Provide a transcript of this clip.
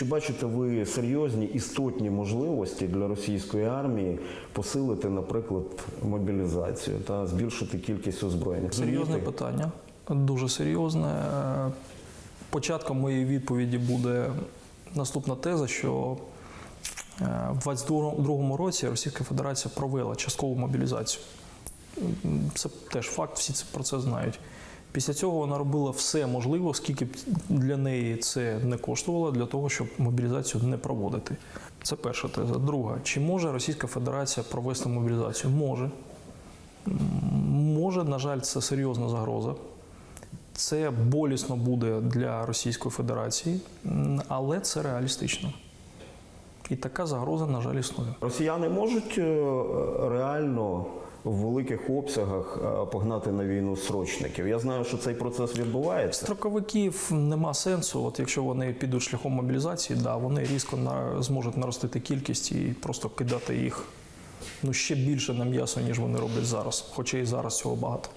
Чи бачите ви серйозні істотні можливості для російської армії посилити, наприклад, мобілізацію та збільшити кількість озброєння? Серйозне питання, дуже серйозне. Е, Початком моєї відповіді буде наступна теза, що е, в 22 році Російська Федерація провела часткову мобілізацію. Це теж факт, всі про це знають. Після цього вона робила все можливе, скільки б для неї це не коштувало, для того, щоб мобілізацію не проводити. Це перша теза. Друга, чи може Російська Федерація провести мобілізацію? Може. Може, на жаль, це серйозна загроза. Це болісно буде для Російської Федерації, але це реалістично. І така загроза, на жаль, існує. Росіяни можуть е, реально в великих обсягах е, погнати на війну срочників. Я знаю, що цей процес відбувається. Строковиків нема сенсу. От якщо вони підуть шляхом мобілізації, да, вони різко на, зможуть наростити кількість і просто кидати їх ну, ще більше на м'ясо, ніж вони роблять зараз, хоча і зараз цього багато.